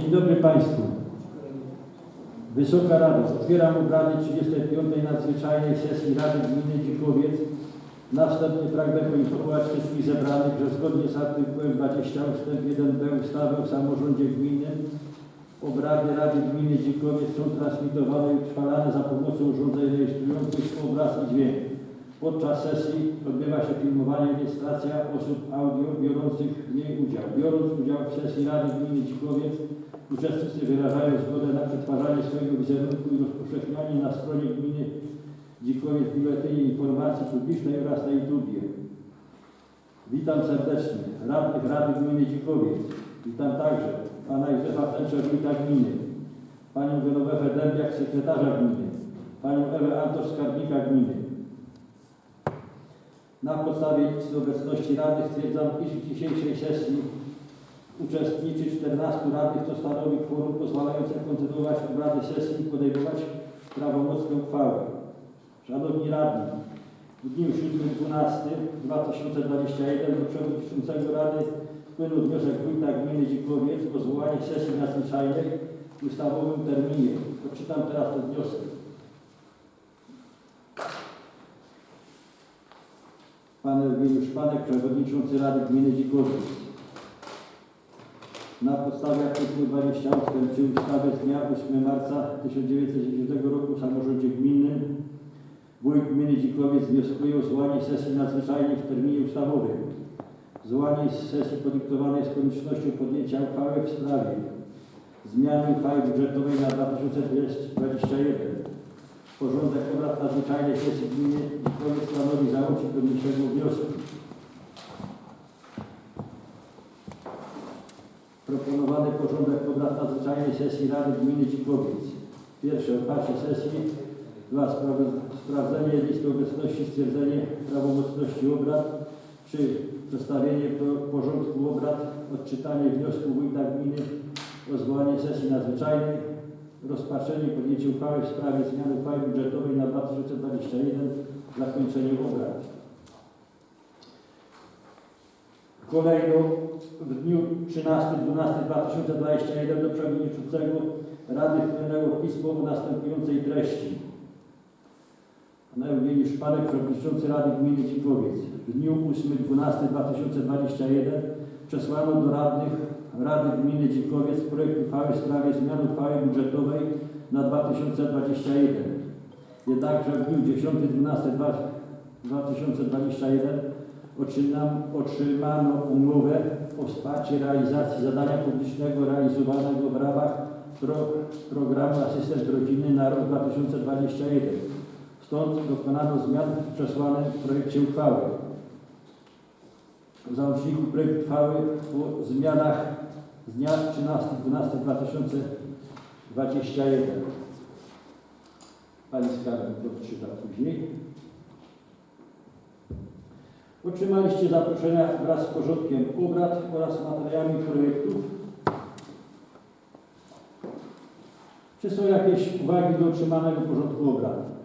Dzień dobry Państwu. Wysoka Rado, otwieram obrady 35. nadzwyczajnej sesji Rady Gminy Dzikowiec. Następnie pragnę poinformować wszystkich zebranych, że zgodnie z artykułem 20 ust. 1b ustawy o samorządzie gminnym obrady Rady Gminy Dzikowiec są transmitowane i utrwalane za pomocą urządzeń rejestrujących obraz i dźwięk. Podczas sesji odbywa się filmowanie i rejestracja osób audio biorących w niej udział. Biorąc udział w sesji Rady Gminy Dzikowiec, uczestnicy wyrażają zgodę na przetwarzanie swojego wizerunku i rozpowszechnianie na stronie gminy Dzikowiec Biuletynie Informacji Publicznej oraz na YouTubie. Witam serdecznie radnych Rady Gminy Dzikowiec. Witam także pana Józefa Tęczę, wójta gminy, panią Genowefę Dębiak, sekretarza gminy, panią Ewę Antosz, skarbnika gminy. Na podstawie listy obecności Rady stwierdzam, iż w dzisiejszej sesji uczestniczy 14 radnych, co stanowi kworum pozwalające kontynuować obrady sesji i podejmować prawomocne uchwały. Szanowni radni, w dniu 7.12.2021 do przewodniczącego Rady wpłynął wniosek wójta gminy Dzikowiec o zwołanie sesji nadzwyczajnej w ustawowym terminie. Odczytam teraz ten wniosek. Pan Eugeniusz Panek, przewodniczący Rady Gminy Dzikowiec. Na podstawie artykułu 20 ust. 3 ustawy z dnia 8 marca 1990 roku o samorządzie gminnym Wójt Gminy Dzikowiec wnioskuje o zwołanie sesji nadzwyczajnej w terminie ustawowym. Zwołanie sesji podyktowane jest koniecznością podjęcia uchwały w sprawie zmiany uchwały budżetowej na 2021. Porządek obrad nadzwyczajnej sesji gminy Dzikowiec stanowi załącznik do niniejszego wniosku. Proponowany porządek obrad nadzwyczajnej sesji Rady Gminy Dzikowiec. Pierwsze otwarcie sesji. Dwa sprawdzenie listy obecności, stwierdzenie prawomocności obrad. Trzy przedstawienie po- porządku obrad, odczytanie wniosku wójta gminy o zwołanie sesji nadzwyczajnej, rozpatrzenie podjęcie uchwały w sprawie zmiany uchwały budżetowej na 2021, zakończenie obrad. Kolejno w dniu 13.12.2021 do przewodniczącego Rady wpłynęło pismo o następującej treści. Pan Eugeniusz Szpanek, przewodniczący Rady Gminy Dzikowiec. W dniu 8.12.2021 przesłano do radnych Rady Gminy Dzikowiec projekt uchwały w sprawie zmiany uchwały budżetowej na 2021. Jednakże w dniu 10.12.2021 otrzymam- otrzymano umowę o wsparcie realizacji zadania publicznego realizowanego w ramach pro, programu Asystent Rodziny na rok 2021. Stąd dokonano zmian w przesłanym projekcie uchwały. Załączniku projekt uchwały o zmianach z dnia 13.12.2021. Pani skarbnik odczyta później. Otrzymaliście zaproszenia wraz z porządkiem obrad oraz materiałami projektów. Czy są jakieś uwagi do otrzymanego porządku obrad?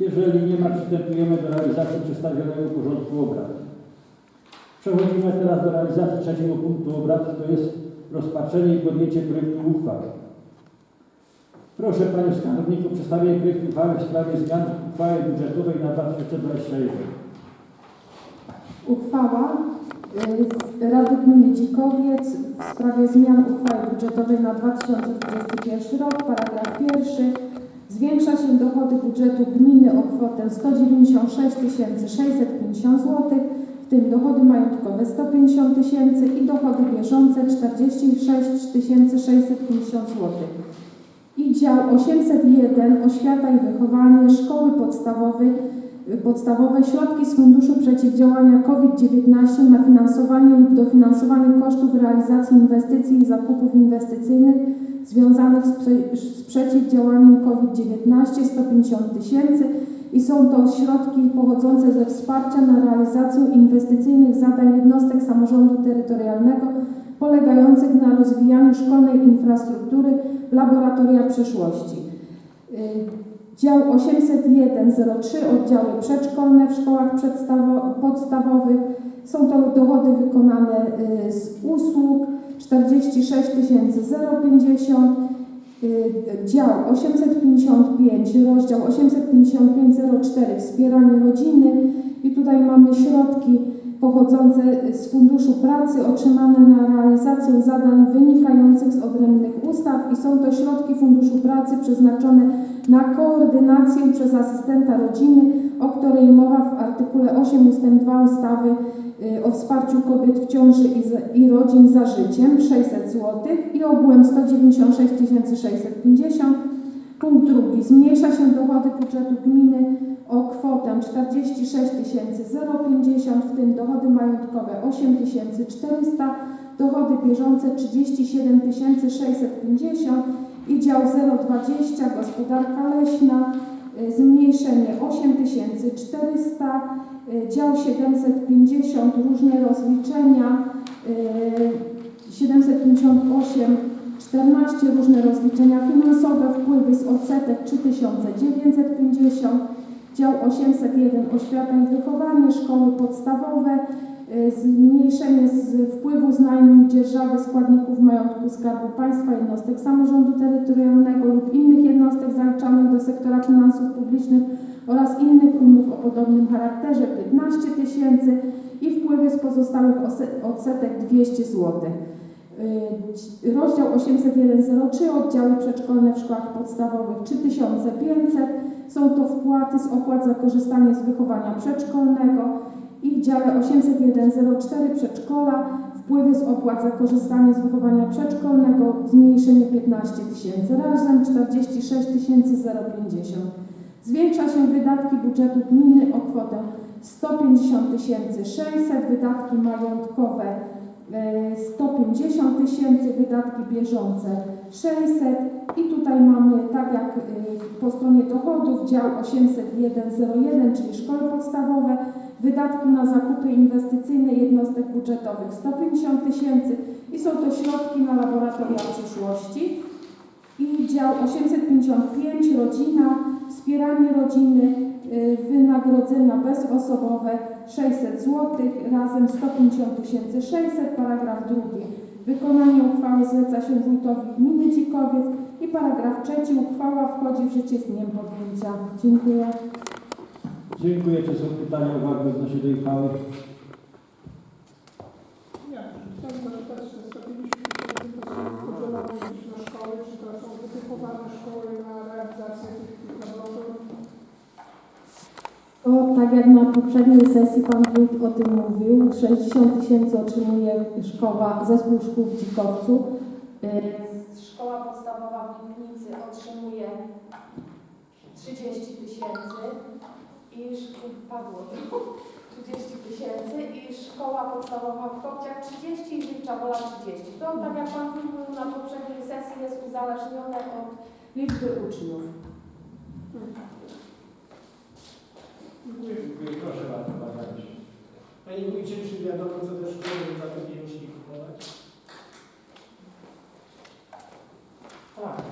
Jeżeli nie ma, przystępujemy do realizacji przedstawionego porządku obrad. Przechodzimy teraz do realizacji trzeciego punktu obrad, to jest rozpatrzenie i podjęcie projektu uchwały. Proszę Panią Skarbnik o przedstawienie projektu uchwały w sprawie zmian uchwały budżetowej na 2021. Uchwała y, Rady Gminy Dzikowiec w sprawie zmian uchwały budżetowej na 2021 rok, paragraf pierwszy. Zwiększa się dochody budżetu gminy o kwotę 196 650 zł, w tym dochody majątkowe 150 tysięcy i dochody bieżące 46 650 zł. I dział 801 Oświata i wychowanie szkoły podstawowej podstawowe środki z Funduszu Przeciwdziałania COVID-19 na finansowanie lub dofinansowanie kosztów realizacji inwestycji i zakupów inwestycyjnych związanych z, prze, z przeciwdziałaniem COVID-19 150 tysięcy i są to środki pochodzące ze wsparcia na realizację inwestycyjnych zadań jednostek samorządu terytorialnego polegających na rozwijaniu szkolnej infrastruktury laboratoria przyszłości. Y, Dział 801.03 oddziały przedszkolne w szkołach podstawowych Są to dochody wykonane 46 050, y, dział 855, rozdział 85504 wspieranie rodziny i tutaj mamy środki pochodzące z Funduszu Pracy otrzymane na realizację zadań wynikających z odrębnych ustaw i są to środki Funduszu Pracy przeznaczone na koordynację przez asystenta rodziny, o której mowa w artykule 8 ust. 2 ustawy o wsparciu kobiet w ciąży i, za, i rodzin za życiem 600 zł i ogółem 196 650. Punkt drugi. Zmniejsza się dochody budżetu gminy o kwotę 46 050, w tym dochody majątkowe 8 400, dochody bieżące 37 650 i dział 020 gospodarka leśna y, zmniejszenie 8400, y, dział 750 różne rozliczenia, y, 758 14 różne rozliczenia finansowe, wpływy z odsetek 3950, dział 801 oświata i wychowanie, szkoły podstawowe, zmniejszenie z wpływu z najmu dzierżawy składników majątku Skarbu Państwa, jednostek samorządu terytorialnego lub innych jednostek zaliczanych do sektora finansów publicznych oraz innych umów o podobnym charakterze 15 tysięcy i wpływy z pozostałych odsetek 200 zł. Y, Rozdział 801.03 oddziały przedszkolne w szkołach podstawowych 3500 są to wpłaty z opłat za korzystanie z wychowania przedszkolnego i w dziale 801.04 przedszkola wpływy z opłat za korzystanie z wychowania przedszkolnego zmniejszenie 15 tysięcy razem 46 050. Zwiększa się wydatki budżetu gminy o kwotę 150 600, wydatki majątkowe 150 tysięcy, wydatki bieżące 600 i tutaj mamy, tak jak e, po stronie dochodów, dział 801.01, czyli szkoły podstawowe, wydatki na zakupy inwestycyjne jednostek budżetowych 150 tysięcy. I są to środki na laboratoria przyszłości. I dział 855 rodzina, wspieranie rodziny, y, wynagrodzenia bezosobowe 600 zł, razem 150 600, paragraf drugi. Wykonanie uchwały zleca się wójtowi gminy Dzikowiec i paragraf trzeci. Uchwała wchodzi w życie z dniem podjęcia. Dziękuję. Dziękuję. Czy są pytania, uwagi odnośnie tej uchwały? Nie, chciałbym zapytać, czy 150 tysięcy to są podzielone gdzieś na szkoły, czy to są wytypowane szkoły na realizację tych, tych laboratoriów? O, tak jak na poprzedniej sesji Pan Wójt o tym mówił, 60 tysięcy otrzymuje szkoła, zespół szkół w Dzikowcu. Szkoła podstawowa w Gliwicy otrzymuje 30 tysięcy i padło 30 tysięcy i szkoła podstawowa w Kopciach 30 i Wilcza Wola 30. To tak jak Pan Wójt mówił na poprzedniej sesji jest uzależnione od liczby uczniów. Dziękuję. Proszę bardzo, Pan Radny. Panie Wójcie, czy wiadomo, co te szkoły zapewniają się kupować? Tak,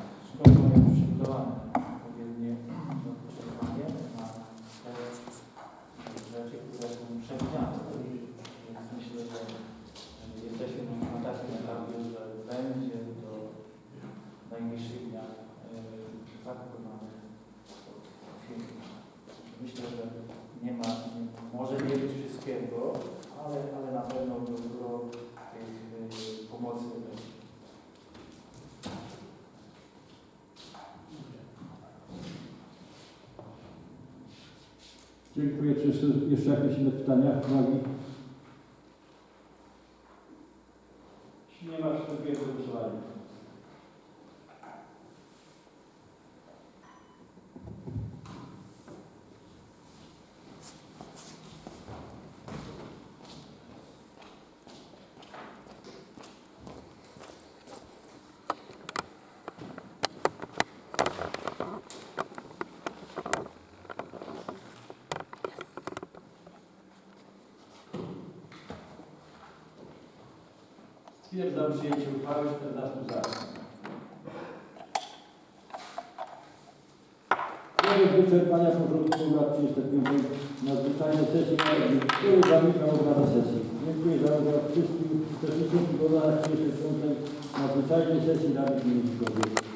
nie ma, nie, może nie być wszystkiego, ale, ale na pewno dużo tych e, pomocy będzie. Dziękuję. Czy są jeszcze jakieś inne pytania, uwagi? Jeśli nie ma, do Stwierdzam przyjęcie uchwały 14 za. Wobec wyczerpania porządku obrad 35 nadzwyczajnej sesji Rady Gminy zamykam obrady sesji. Dziękuję za uwagę wszystkim uczestnikom w obradach 35 nadzwyczajnej sesji Rady Gminy Dzikowiec.